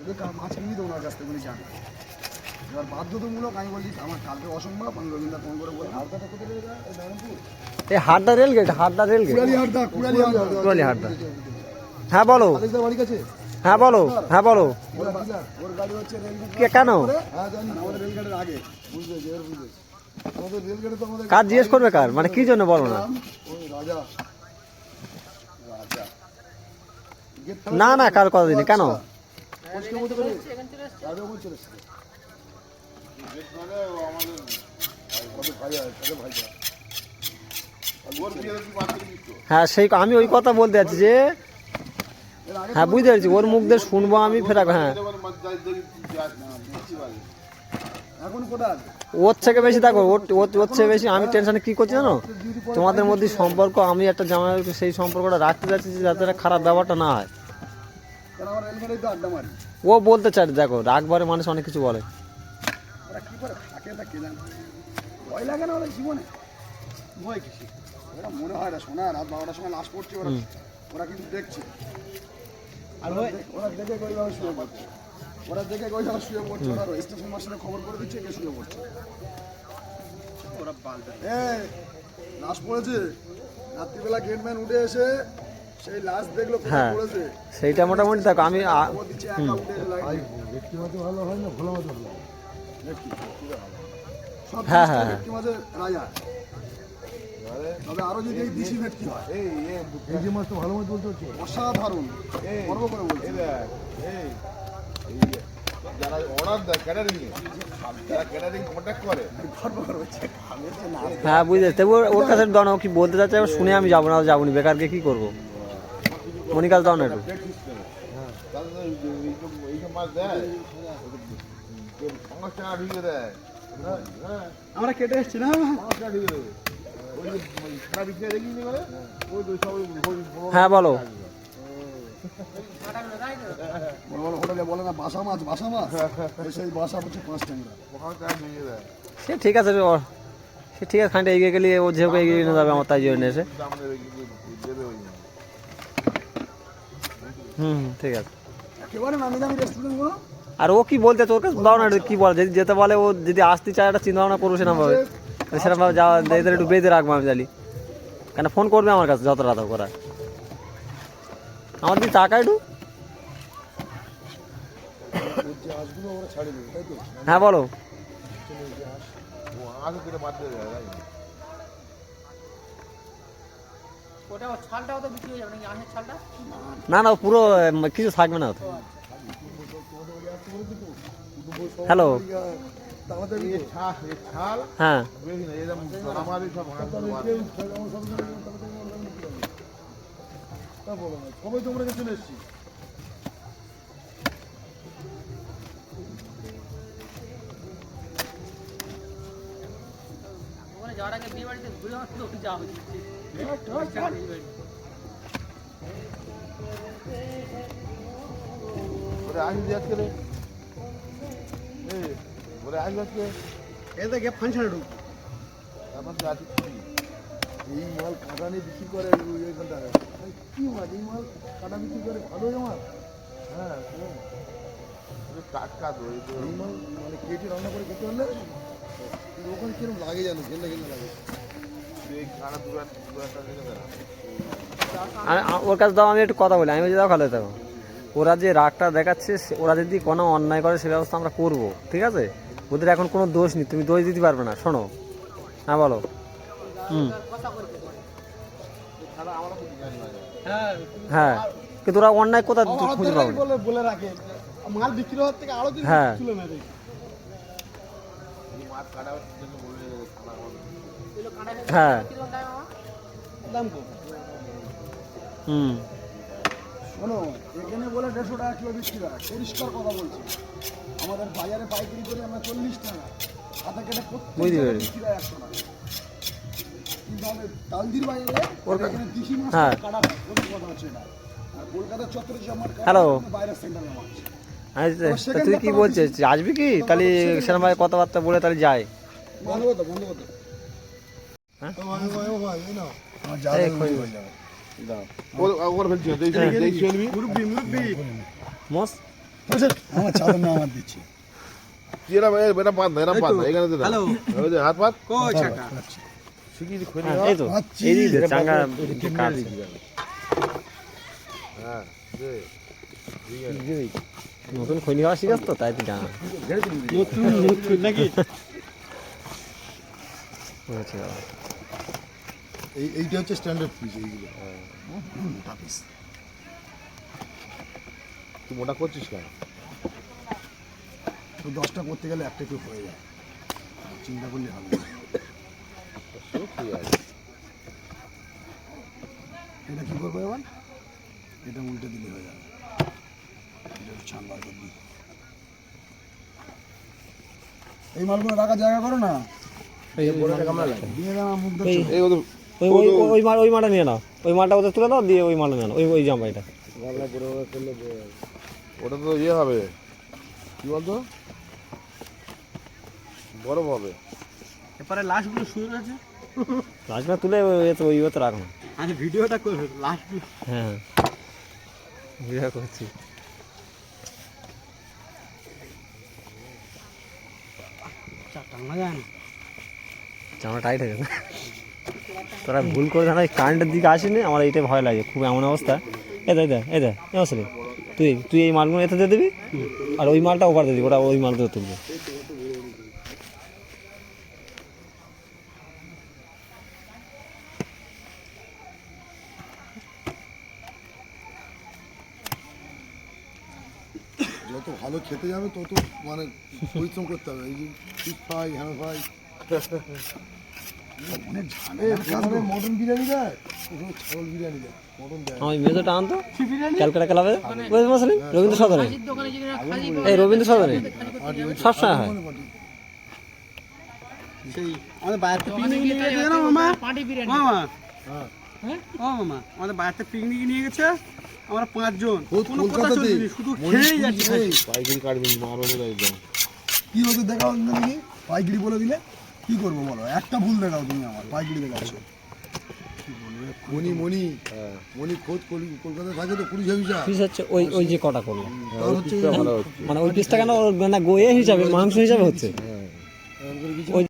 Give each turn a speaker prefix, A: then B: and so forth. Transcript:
A: যদি মাছ কিনি তো ওনার কাছ থেকে উনি জানেন এবার বাধ্যতামূলক আমি বলছি আমার কালকে অসম্ভব আমি রবীন্দ্র ফোন করে বললাম। হাটটা কোথায়? এই নারায়ণপুর?
B: এই হাটটা রেল গেট হাটটা রেল গেট
A: কুড়ালি হাটটা কুড়ালি হাটটা
B: কুড়ালি হাটটা হ্যাঁ বলো।
A: বাড়ি কাছে।
B: হ্যাঁ বলো। হ্যাঁ বলো।
A: ওর গাড়ি হচ্ছে
B: কে কেন?
A: হ্যাঁ রেলগেটে
B: কার জিজ্ঞেস করবে কার? মানে কি জন্য বলো না? না না কার কথা দিনি কেন?
A: মতো করে কত ভাই আছে।
B: হ্যাঁ সেই আমি ওই কথা বলতে যাচ্ছি যে হ্যাঁ বুঝতে পারছি ওর মুখ দিয়ে শুনব আমি ফের হ্যাঁ। ওর থেকে বেশি দেখো ওর থেকে বেশি আমি টেনশনে কি করছি জানো? তোমাদের মধ্যে সম্পর্ক আমি একটা জামাই সেই সম্পর্কটা রাখতে যাচ্ছি যে যাতে একটা খারাপ ব্যাপারটা না হয়। ও বলতে চাই দেখো রাগবারে মানুষ অনেক কিছু বলে।
A: ভয় লাগে না ওদের জীবনে? ভয় ওরা মনে হয় না শোনা রাত বারোটার সময় লাশ পড়ছে ওরা। ওরা কিন্তু দেখছে। আর ওরা ওরা দেখে ওইভাবে শুয়ে পড়ছে? ওরা দেখে ওইভাবে শুয়ে পড়ছে? ওরা স্টেশন মাস্টারে খবর করে দিচ্ছে কে শুয়ে পড়ছে? ওরা লাশ পড়েছে। রাত্রিবেলা গেটম্যান উঠে এসে
B: হ্যাঁ। সেইটা মোটামুটি দেখো আমি
C: হয়
B: হ্যাঁ, হ্যাঁ,
A: ভেটকি মাছের রাজা। তবে আরও যদি এই দেশি ভেটকি হয়।
C: এই যে মাছ তো ভালো মাছ বলতে হচ্ছে।
A: অসাধারণ। গর্ব করে বলছি।
D: যারা অর্ডার দেয় ক্যাটারিং যারা ক্যাটারিং কন্ট্যাক্ট করে
A: গর্ব করে বলছে। আমি হচ্ছে না
B: হ্যাঁ বুঝতে তবু ওর- কাছে দাও না ও কি বলতে চাচ্ছে এবার শুনে আমি যাব না যাব না। বেকারকে কি করব? মনিকাল দাও না একটু।
D: হ্যাঁ
A: আমরা কেটে এসছি না?
B: হ্যাঁ বলো।
A: বলে না বাসা মাছ বাসা মাছ সেই বাসা হচ্ছে পাঁচ
B: সে ঠিক আছে ও- সে ঠিক আছে খানিকটা এগিয়ে গেলে ও যেহেতু এগিয়ে নিয়ে যাবে আমার তাই জন্য এসে। হুম ঠিক আছে।
A: একেবারে নামি দামি রেস্টুরেন্টগুলো
B: আর ও কি বলতে ওর কাছে দাও না কি বলে? যদি যেতে বলে ও যদি আসতে চায় একটা চিন্তা ভাবনা করব সেরকমভাবে সেরকমভাবে যাওয়া এদের একটু বেঁধে রাখব আমি জানি কেন ফোন করবে আমার কাছে যত রাত করা আমার দিকে টাকা একটু। হ্যাঁ বলো
D: ও আগে করে মাছ দেবে তাই না?
E: ওটা ছালটাও তো বিক্রি হয়ে যাবে নাকি আমের ছালটা?
B: না না ও পুরো কিছু থাকবে না তো হ্যালো
A: তাড়াতাড়ি
D: এই ছাল এই ছাল
B: হ্যাঁ
A: কবে তোমরা কাছে চলে এসছি।
E: যাওয়ার আগে বিয়ে বাড়িতে ঘুরে আমার তো যাওয়া হচ্ছে
D: আসবি আজকে রে এই ওরে আসবি আজকে
A: এই দেখ ফাংশনে ঢুক
D: তারপর আজকে
A: এই মাল কাটা নিয়ে বিক্রি করে ওই কি মাল এই মাল কাটা বিক্রি করে ভালো মাল
D: হ্যাঁ টাটকা তো এই
A: মাল মানে কেটে রান্না করে খেতে পারলে ওখানে কীরকম লাগে জানো? ঘেন্না ঘেন্না লাগে।
B: আর ওর কাছে দাও আমি একটু কথা বলি। আমি বলছি দাও ভালো থাকো ওরা যে রাগটা দেখাচ্ছে ওরা যদি কোনো অন্যায় করে সে ব্যবস্থা আমরা করব ঠিক আছে? ওদের এখন কোনো দোষ নেই তুমি দোষ দিতে পারবে না শোনো। হ্যাঁ বলো। হুম।
E: হ্যাঁ।
B: হ্যাঁ। কিন্তু ওরা অন্যায় কোথা খুঁজে পাবে? হ্যাঁ
A: তুলে মেরে
D: এই মাছ কাটা জন্য বলে খানা খাওয়া
E: এগুলো কাঁটা
B: হ্যাঁ। হুম।
A: শোনো এখানে বলে দেড়শো টাকা কিলো বিক্রি হয় পরিষ্কার কথা বলছি। আমাদের বাজারে পাইকারি করে আমরা চল্লিশ টাকা। কেটে প্রত্যেক বিক্রি হয় একশো টাকা। তালদির বাজারে এখানে দেশি মাছ
B: হ্যাঁ।
A: কাটা হয়। কথা হচ্ছে না আর কলকাতার চত্বরে যে আমার
B: হ্যালো।
A: বাইরের সেন্টারে মাছ
B: তুই কি বলছিস? আসবি কি? তাহলে সেরকমভাবে কথাবার্তা বলে তাহলে যায়
A: বন্ধ করতো বন্ধ করতো
B: হ্যাঁ? এই খই-
D: ওর ওর ফেলছি দেখি দেখি ফেলবি
A: মুরব্বি মুরব্বি
B: মোস।
A: আমার চাদর না আমার দিচ্ছি।
D: তুই এরা এটা বাদ না এরা বাদ না এখানে দে না
E: হ্যালো।
D: ওই যে হাত পাত
B: হ্যাঁ, নতুন খৈনি খাওয়া শিখাস তো? তাই জানা।
E: নতুন নতুন নাকি
B: বুঝেছি
C: এই এইটা হচ্ছে স্ট্যান্ডার্ড পিস এইগুলো।
A: মোটা পিস
D: তুই মোটা করছিস কেন?
A: তো দশটা করতে গেলে একটা কেউ হয়ে যায়। চিন্তা করলে হবে না। এটা কি করব এবার? এটা উল্টে দিলে হয়ে যাবে এটা একটু ছান বার করে দিই। এই মালগুলো রাখার জায়গা করো না।
B: ওই ওই ওই মাল ওই মালটা নিয়ে নাও। ওই মালটা ওদের তুলে দাও দিয়ে ওই মালটা নিয়ে নাও। ওই ওই জামাইটা।
D: ওটা তো ইয়ে হবে। কি বলতো? বরফ হবে।
E: লাস্টগুলো শুরু আছে
B: লাস্টটা তুলে ওই ওতে রাখো।
E: আচ্ছা ভিডিওটা করবে।
B: হ্যাঁ ভিডিও করছি
E: টাঙা যায় না
B: জামা টাইট হয়ে গেছে। তোরা ভুল করে জানা কারেন্টের দিকে আসেনি আমার এইটাই ভয় লাগে খুব এমন অবস্থা। এ দে এ দে এ তুই তুই এই মালগুলো এতে দিয়ে দিবি আর ওই মালটা ওপার দিয়ে দিবি ওটা ওই মাল দিয়ে তুলবে।
C: যত ভালো খেতে যাবে তত মানে পরিশ্রম করতে হবে। এই যে ফিশ ফ্রাই হ্যাঁ ফ্রাই মটন বিরিয়ানি দেয়? ছাগল বিরিয়ানি দেয়
B: আমার মেজোটা আনতো ক্যালকাটা ক্লাবে? বুঝতে রবীন্দ্র সদনে? এই রবীন্দ্র সদনে? সবসময় হয়।
E: আমাদের মামা? মামা? হ্যাঁ। ও মামা আমাদের বাড়িতে পিকনিক নিয়ে গেছে আমরা পাঁচজন। কোনো কথা শুধু খেয়েই যাচ্ছি। খালি।
D: পাইকারি কাটবি মারো বলে
A: কি হতো দেখাও না দেখি? পাইকারি বলে দিলে? কি করব বলো? একটা ভুল দেখাও তুমি আমার পাইকারি দেখাচ্ছ।
C: মণি মণি
D: হ্যাঁ।
C: মণি খোঁজ কলি- কলকাতায় থাকে তো পুলিশ অফিসার।
B: পিস হচ্ছে ওই ওই যে কটা করল।
D: হচ্ছে
B: মানে ওই পিসটা কেন ওর মানে গোয়ে হিসাবে মাংস হিসাবে হচ্ছে?
C: এরকম করে কিছু
B: ওই